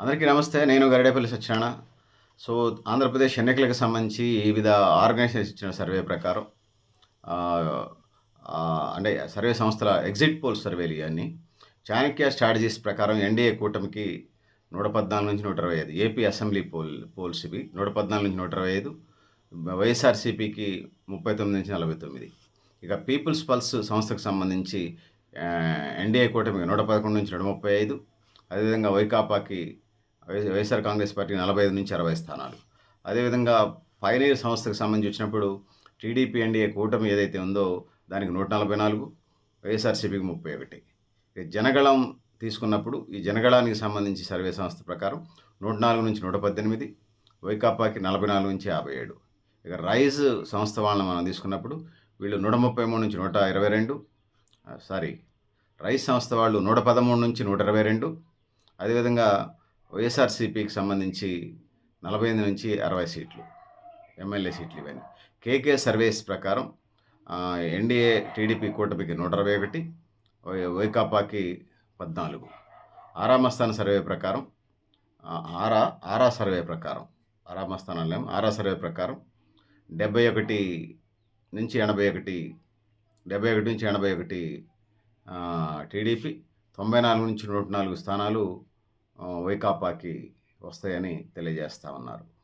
అందరికీ నమస్తే నేను గరిడేపల్లి సత్యనారాయణ. సో ఆంధ్రప్రదేశ్ ఎన్నికలకు సంబంధించి వివిధ ఆర్గనైజేషన్స్ ఇచ్చిన సర్వే ప్రకారం అంటే సర్వే సంస్థల ఎగ్జిట్ పోల్ సర్వేలు ఇవన్నీ. చాణక్య స్ట్రాటజీస్ ప్రకారం ఎన్డీఏ కూటమికి నూట పద్నాలుగు నుంచి నూట ఇరవై ఐదు ఏపీ అసెంబ్లీ పోల్ పోల్స్ ఇవి నూట పద్నాలుగు నుంచి నూట ఇరవై ఐదు వైఎస్ఆర్సీపీకి ముప్పై తొమ్మిది నుంచి నలభై తొమ్మిది. ఇక పీపుల్స్ పల్స్ సంస్థకు సంబంధించి ఎన్డీఏ కూటమికి నూట పదకొండు నుంచి నూట ముప్పై ఐదు అదేవిధంగా వైకాపాకి వైఎస్ఆర్ కాంగ్రెస్ పార్టీ నలభై ఐదు నుంచి అరవై స్థానాలు. అదేవిధంగా పైనీర్ సంస్థకు సంబంధించి వచ్చినప్పుడు టీడీపీ ఎన్డీఏ కూటమి ఏదైతే ఉందో దానికి నూట నలభై నాలుగు వైఎస్ఆర్సీపీకి ముప్పై ఒకటి. జనగళం తీసుకున్నప్పుడు ఈ జనగళానికి సంబంధించి సర్వే సంస్థ ప్రకారం నూట నాలుగు నుంచి నూట పద్దెనిమిది వైకాపాకి నలభై నాలుగు నుంచి యాభై ఏడు. ఇక రైజ్ సంస్థ వాళ్ళని మనం తీసుకున్నప్పుడు వీళ్ళు నూట ముప్పై మూడు నుంచి నూట ఇరవై రెండు సారీ రైస్ సంస్థ వాళ్ళు నూట పదమూడు నుంచి నూట ఇరవై రెండు. అదేవిధంగా వైఎస్ఆర్సీపీకి సంబంధించి నలభై ఎనిమిది నుంచి అరవై సీట్లు ఎమ్మెల్యే సీట్లు ఇవన్నీ. కేకే సర్వేస్ ప్రకారం ఎన్డీఏ టీడీపీ కూటమికి నూట అరవై ఒకటి వైకాపాకి పద్నాలుగు. ఆరామస్థాన సర్వే ప్రకారం ఆరా ఆరా సర్వే ప్రకారం ఆరా మస్తాన్ ఆరా సర్వే ప్రకారం డెబ్బై ఒకటి నుంచి ఎనభై ఒకటి డెబ్బై ఒకటి నుంచి ఎనభై ఒకటి టీడీపీ తొంభై నాలుగు నుంచి నూట నాలుగు స్థానాలు వైకాపాకి వస్తాయని తెలియజేస్తా ఉన్నారు.